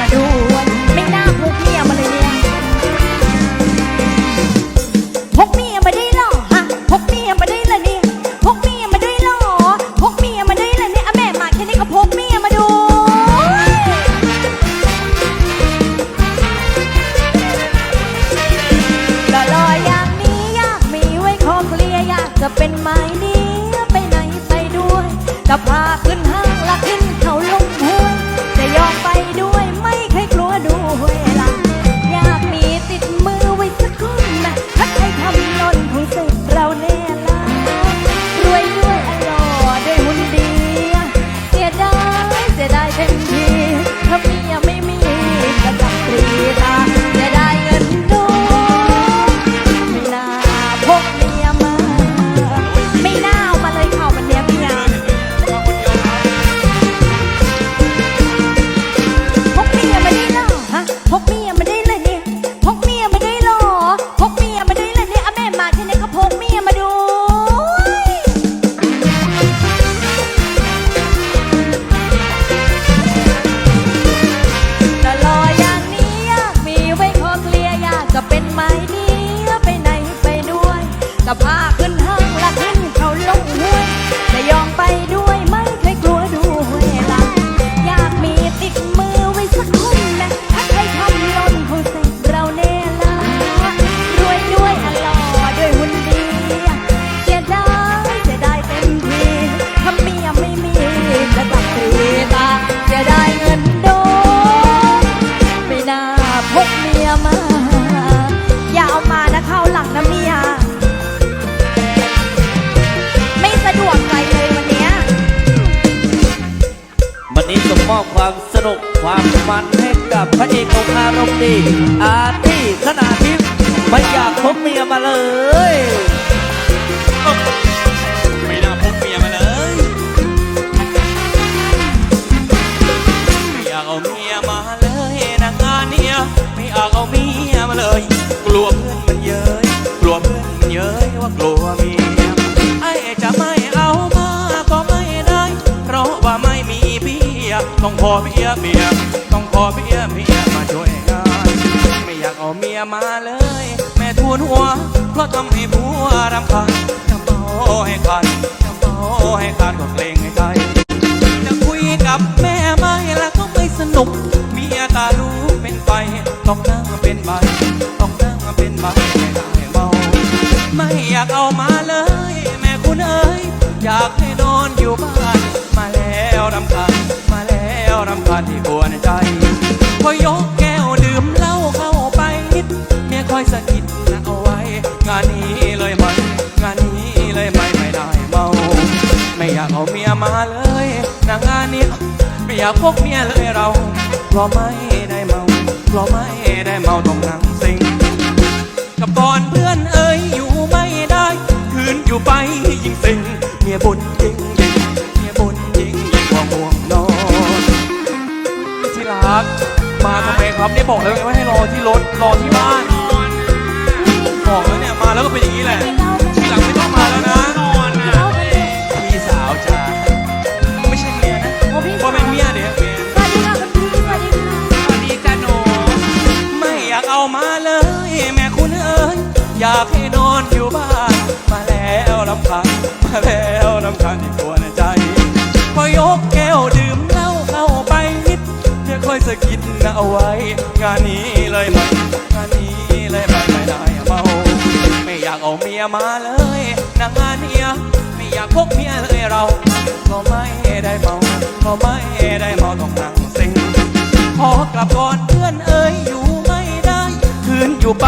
มาด้วยไม่น่าพกเมียมาเลยเนี่ยพกเมียมาได้หรอฮะพกเมียมาได้ละเนี่ยพกเมียมาได้หรอพกเมียมาได้ละเนี่ยอะแม่มาแค่นี้ก็พกเมียมาดูหล่อๆอย่างนี้อยากมีไว้คอเคลียร์อยากจะเป็นไม้เนี้ไปไหนไปด้วยจะพาขึ้น จะพา อบความสนุกความมันให้กับพระเอกองอารมณ์ดี อาตี้ขนาดทิพย์ไม่อยากพบเมียมาเลยไม่น่าพกเมียมาเลยอยากเอาเมีย ต้องขอเมียเมียต้องขอเมียเมียมาช่วยงานไม่อยากเอาเมียมาเลย แม่ทูนหัว เพราะทำให้ผัวรำคาญจะเมาให้คันจะเมาให้คันก็เกรงให้ใจจะคุยกับแม่ไม่แล้วก็ไม่สนุก เมียตารู้เป็นไฟต้องนั่งเป็นใบต้องนั่งเป็นใบไม่ได้เมาไม่อยากเอามาเลย แม่คุณเอ๋ยอยากให้นอน อยสะกิดนะเอาไว้ งานนี้เลยไม่งานนี้เลยไม่ไม่ได้เมา ไม่อยากเอาเมียมาเลยนางงานนี้ไม่อยากพกเมียเลยเราเพราะไม่ได้เมาเพราะไม่ได้เมาต้องนั่งซิงกับก่อนเพื่อนเอ่ยอยู่ไม่ได้คืนอยู่ไปยิ่งสิงเมียบุญยิ่งยิ่งเมียบุญยิ่งยิ่งกว่าห่วงนอนที่รักมาทำไมครับนี่บอกแล้วไงว่าให้รอที่รถรอที่บ้าน อยากให้นอนอยู่บ้าน มาแล้วลำพังมาแล้วลำพังที่กวนใจ พอยกแก้วดื่มเหล้าเข้าไปนิดเดี๋ยวค่อยสะกิดนะเอาไว้ งานนี้เลยไหมงานนี้เลยไหมไม่ได้เมาไม่อยากเอาเมียมาเลยนางงานเนี้ยไม่อยากพกเมียเลยเราก็ไม่ได้เมาก็ไม่ได้เมาต้องนั่งเซ็งขอกลับก่อนเพื่อนเอ๋ยอยู่ไม่ได้ คืนอยู่ไป